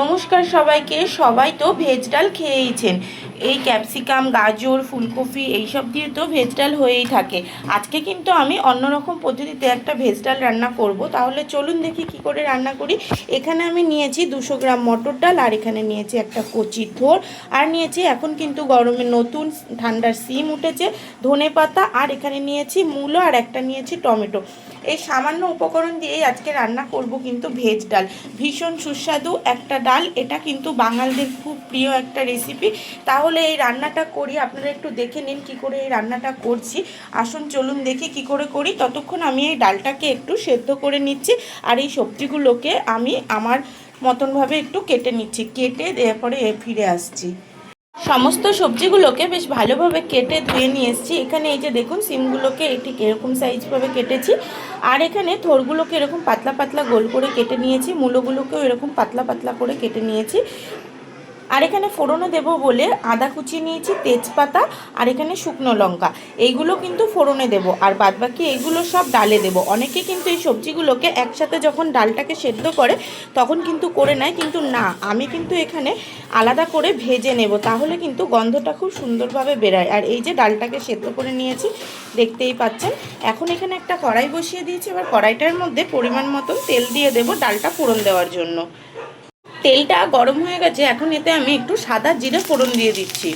নমস্কার সবাইকে, সবাই তো ভেজ ডাল খেয়েইছেন। এই ক্যাপসিকাম, গাজর, ফুলকপি এইসব দিয়ে তো ভেজ ডাল হয়েই থাকে। আজকে কিন্তু আমি অন্যরকম পদ্ধতিতে একটা ভেজ ডাল রান্না করব। তাহলে চলুন দেখি কি করে রান্না করি। এখানে আমি নিয়েছি দুশো গ্রাম মটর ডাল, আর এখানে নিয়েছি একটা কচি থোর আর নিয়েছি এখন কিন্তু গরমে নতুন ঠান্ডার সিম উঠেছে ধনে পাতা আর এখানে নিয়েছি মূলো, আর একটা নিয়েছি টমেটো। এই সামান্য উপকরণ দিয়েই আজকে রান্না করব কিন্তু ভেজ ডাল। ভীষণ সুস্বাদু একটা ডাল, এটা কিন্তু বাঙালদের খুব প্রিয় একটা রেসিপি তাহলে এই রান্নাটা করি, আপনারা একটু দেখে নিন কি করে এই রান্নাটা করছি। আসুন, চলুন দেখি কি করে করি। ততক্ষণ আমি এই ডালটাকে একটু সেদ্ধ করে নিচ্ছি আর এই সবজিগুলোকে আমি আমার মতনভাবে একটু কেটে নিচ্ছি। কেটে এরপরে ফিরে আসছি। সমস্ত সবজিগুলোকে বেশ ভালোভাবে কেটে ধুয়ে নিয়ে এসেছি। এখানে এই যে দেখুন, সিমগুলোকে ঠিক এরকম সাইজভাবে কেটেছি। আর এখানে থোরগুলোকে এরকম পাতলা পাতলা গোল করে কেটে নিয়েছি। মূলোগুলোকেও এরকম পাতলা পাতলা করে কেটে নিয়েছি। আর এখানে ফোড়নও দেব বলে আদা কুচি নিয়েছি, তেজপাতা আর এখানে শুকনো লঙ্কা। এইগুলো কিন্তু ফোড়নে দেব। আর বাদবাকি এইগুলো সব ডালে দেব। অনেকে কিন্তু এই সবজিগুলোকে একসাথে যখন ডালটাকে সেদ্ধ করে তখন কিন্তু করে নেয়, কিন্তু না, আমি কিন্তু এখানে আলাদা করে ভেজে নেব। তাহলে কিন্তু গন্ধটা খুব সুন্দরভাবে বেরায়। আর এই যে ডালটাকে সেদ্ধ করে নিয়েছি, দেখতেই পাচ্ছেন। এখন এখানে একটা কড়াই বসিয়ে দিয়েছি। এবার কড়াইটার মধ্যে পরিমাণ মতন তেল দিয়ে দেব ডালটা ফোড়ন দেওয়ার জন্য। তেলটা গরম হয়ে গেছে, এখন এতে আমি একটু সাদা জিরে ফোড়ন দিয়ে দিচ্ছি।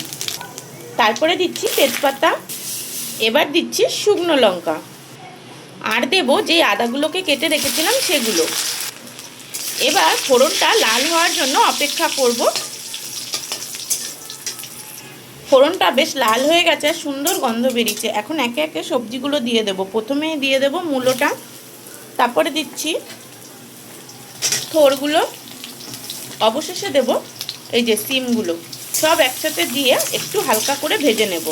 তারপরে দিচ্ছি তেজপাতা, এবার দিচ্ছি শুকনো লঙ্কা। আর দেবো যে আদাগুলোকে কেটে রেখেছিলাম সেগুলো। এবার ফোড়নটা লাল হওয়ার জন্য অপেক্ষা করব। ফোড়নটা বেশ লাল হয়ে গেছে, সুন্দর গন্ধ বেরিয়েছে। এখন একে একে সবজিগুলো দিয়ে দেব। প্রথমে দিয়ে দেব মূলোটা, তারপরে দিচ্ছি থোরগুলো। অবশেষে দেব এই যে সিমগুলো। সব একসাথে দিয়ে একটু হালকা করে ভেজে নেব।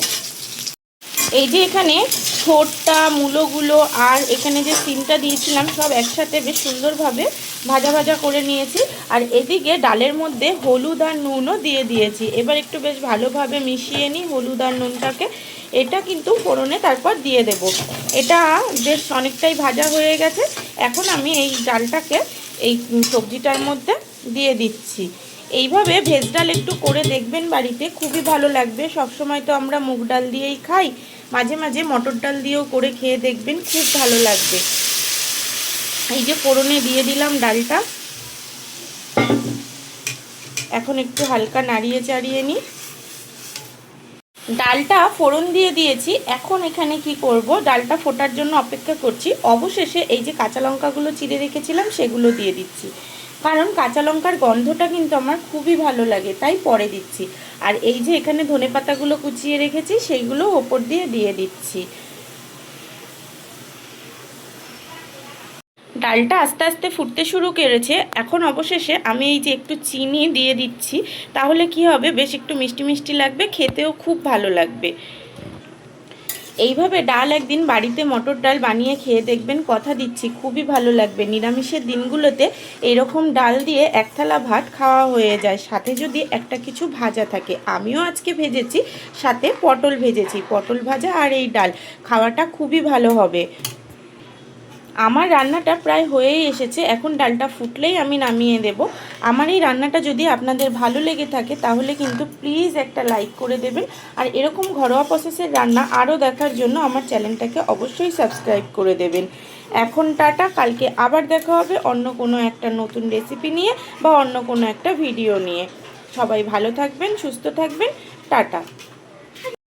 এই যে এখানে ছোটটা মূলোগুলো আর এখানে যে সিমটা দিয়েছিলাম, সব একসাথে বেশ সুন্দরভাবে ভাজা ভাজা করে নিয়েছি। আর এদিকে ডালের মধ্যে হলুদ আর নুনও দিয়ে দিয়েছি। এবার একটু বেশ ভালোভাবে মিশিয়ে নিই হলুদ আর নুনটাকে। এটা কিন্তু ফোড়নে তারপর দিয়ে দেব। এটা বেশ অনেকটাই ভাজা হয়ে গেছে। এখন আমি এই ডালটাকে এই সবজিটার মধ্যে দিয়ে দিচ্ছি। এইভাবে ভেজ ডাল একটু করে দেখবেন বাড়িতে, খুবই ভালো লাগবে। সবসময় তো আমরা মুগ ডাল দিয়েই খাই, মাঝে মাঝে মটর ডাল দিয়েও করে খেয়ে দেখবেন, খুব ভালো লাগবে। এই যে ফোড়নে দিয়ে দিলাম ডালটা। এখন একটু হালকা নাড়িয়ে চাড়িয়ে নিই। ডালটা ফোড়ন দিয়ে দিয়েছি, এখন এখানে কি করব? ডালটা ফোটার জন্য অপেক্ষা করছি। অবশেষে এই যে কাঁচা লঙ্কাগুলো চিড়ে রেখেছিলাম, সেগুলো দিয়ে দিচ্ছি। কারণ কাঁচা লঙ্কার গন্ধটা কিন্তু আমার খুবই ভালো লাগে, তাই পরে দিচ্ছি। আর এই যে এখানে ধনে পাতাগুলো কুচিয়ে রেখেছি, সেইগুলো ওপর দিয়ে দিয়ে দিচ্ছি। ডালটা আস্তে আস্তে ফুটতে শুরু করেছে, এখন অবশেষে আমি এই যে একটু চিনি দিয়ে দিচ্ছি, তাহলে কি হবে? বেশ একটু মিষ্টি মিষ্টি লাগবে, খেতেও খুব ভালো লাগবে। এইভাবে ডাল একদিন বাড়িতে মটর ডাল বানিয়ে খেয়ে দেখবেন, কথা দিচ্ছি, খুবই ভালো লাগবে। নিরামিষের দিনগুলোতে এরকম ডাল দিয়ে এক থালা ভাত খাওয়া হয়ে যায়। সাথে যদি একটা কিছু ভাজা থাকে, আমিও আজকে ভেজেছি, সাথে পটল ভেজেছি, পটল ভাজা আর এই ডাল, খাওয়াটা খুবই ভালো হবে। আমার রান্নাটা প্রায় হয়েই এসেছে, এখন ডালটা ফুটলেই আমি নামিয়ে দেব। আমার এই রান্নাটা যদি আপনাদের ভালো লেগে থাকে, তাহলে কিন্তু প্লিজ একটা লাইক করে দেবেন। আর এরকম ঘরোয়া প্রসেসের রান্না আরও দেখার জন্য আমার চ্যানেলটাকে অবশ্যই সাবস্ক্রাইব করে দেবেন। এখন টাটা, কালকে আবার দেখা হবে অন্য কোনো একটা নতুন রেসিপি নিয়ে বা অন্য কোনো একটা ভিডিও নিয়ে। সবাই ভালো থাকবেন, সুস্থ থাকবেন, টাটা।